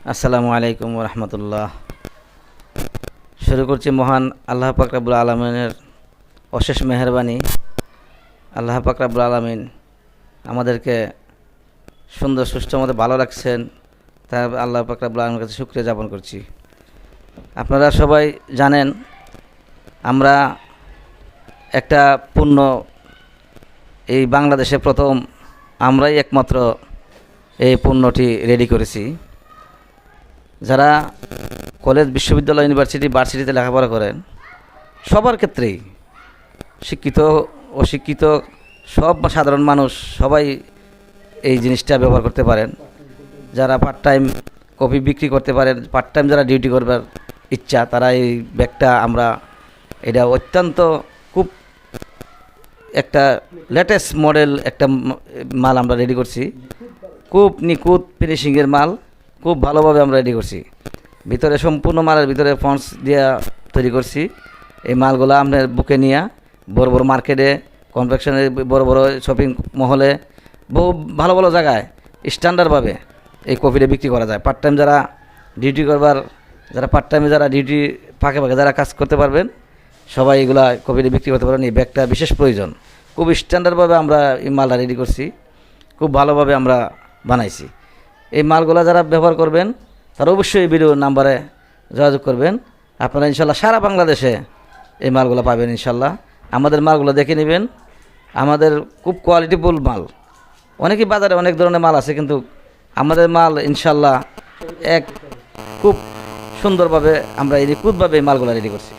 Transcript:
আসসালামু আলাইকুম রহমতুল্লাহ শুরু করছি মহান আল্লাহ পাকরাবুল আলমিনের অশেষ মেহরবানি। আল্লাহ পাকরাবুল আলমিন আমাদেরকে সুন্দর, সুষ্ঠু মতো ভালো রাখছেন। তাই আল্লাহ পাকরাবুল আলমের কাছে শুক্রিয়া যাপন করছি। আপনারা সবাই জানেন, আমরা একটা পূর্ণ এই বাংলাদেশে প্রথম আমরাই একমাত্র এই পণ্যটি রেডি করেছি। যারা কলেজ, বিশ্ববিদ্যালয় ইউনিভার্সিটি ভার্সিটিতে লেখাপড়া করেন, সবার ক্ষেত্রেই শিক্ষিত, অশিক্ষিত, সব সাধারণ মানুষ সবাই এই জিনিসটা ব্যবহার করতে পারেন। যারা পার্ট টাইম কপি বিক্রি করতে পারেন পার্ট টাইম যারা ডিউটি করবার ইচ্ছা, তারা এই ব্যাগটা আমরা, এটা অত্যন্ত খুব একটা লেটেস্ট মডেল একটা মাল আমরা রেডি করছি। খুব নিখুঁত ফিনিশিংয়ের মাল। খুব ভালোভাবে আমরা রেডি করছি। ভিতরে সম্পূর্ণ মালের ভিতরে ফন্টস দিয়ে তৈরি করছি। এই মালগুলো আপনার বুকে নিয়ে বড় বড় মার্কেটে কনভেকশনের বড় বড় শপিং মহলে, বহু ভালো ভালো জায়গায় স্ট্যান্ডার্ডভাবে এই কফিটা বিক্রি করা যায়। পার্ট টাইম যারা ডিউটি করবার, যারা পার্ট টাইমে যারা ডিউটি ফাঁকে ফাঁকে যারা কাজ করতে পারবেন, সবাই এগুলা কফিটা বিক্রি করতে পারেন। এই ব্যাগটা বিশেষ প্রয়োজন। খুব স্ট্যান্ডার্ডভাবে আমরা এই মালটা রেডি করছি। খুব ভালোভাবে আমরা বানাইছি। এই মালগুলা যারা ব্যবহার করবেন, তারা অবশ্যই এই ভিডিও নাম্বারে যোগাযোগ করবেন। আপনারা ইনশাল্লাহ সারা বাংলাদেশে এই মালগুলো পাবেন ইনশাল্লাহ। আমাদের মালগুলো দেখে নেবেন। আমাদের খুব কোয়ালিটিফুল মাল। অনেকই বাজারে অনেক ধরনের মাল আছে, কিন্তু আমাদের মাল ইনশাল্লাহ এক খুব সুন্দরভাবে আমরা এই নিখুঁতভাবে এই মালগুলো রেডি করছি।